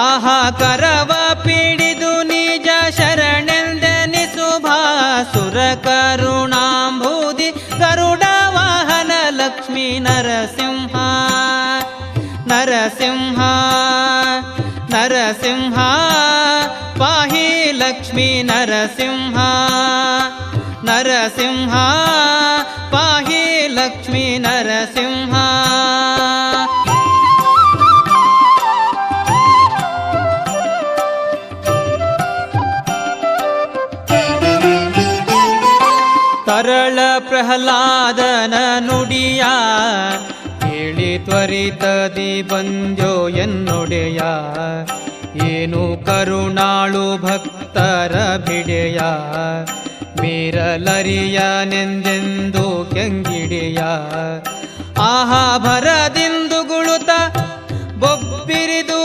ಆಹಾ ಕರವ ಪಿಡಿದು ನಿಜ ಶರಣೆಂದೆನಿಸುಭ ಸುರ ಕರುಣಾಂಬೂದಿ ಗರುಡ ವಾಹನ ಲಕ್ಷ್ಮೀ ನರಸಿಂಹ ನರಸಿಂಹ ನರಸಿಂಹ ಪಾಹಿ ಲಕ್ಷ್ಮೀ ನರಸಿಂಹ ನರಸಿಂಹ ಪಾಹಿ ಲಕ್ಷ್ಮೀ ನರಸಿಂಹ ತರಳ ಪ್ರಹ್ಲಾದನ ನುಡಿಯ, ಕೇಳಿ ತ್ವರಿತದಿ ಬಂದ್ಯೋ ಎನ್ನೊಡೆಯ. ಏನು ಕರುಣಾಳು ಭಕ್ತರ ಬಿಡೆಯ ಮೀರಲರಿಯನೆಂದೆಂದು ಕೆಂಗಿಡೆಯ. ಆಹಾ ಭರದಿಂದು ಗುಳುತ, ಬೊಬ್ಬಿರಿದು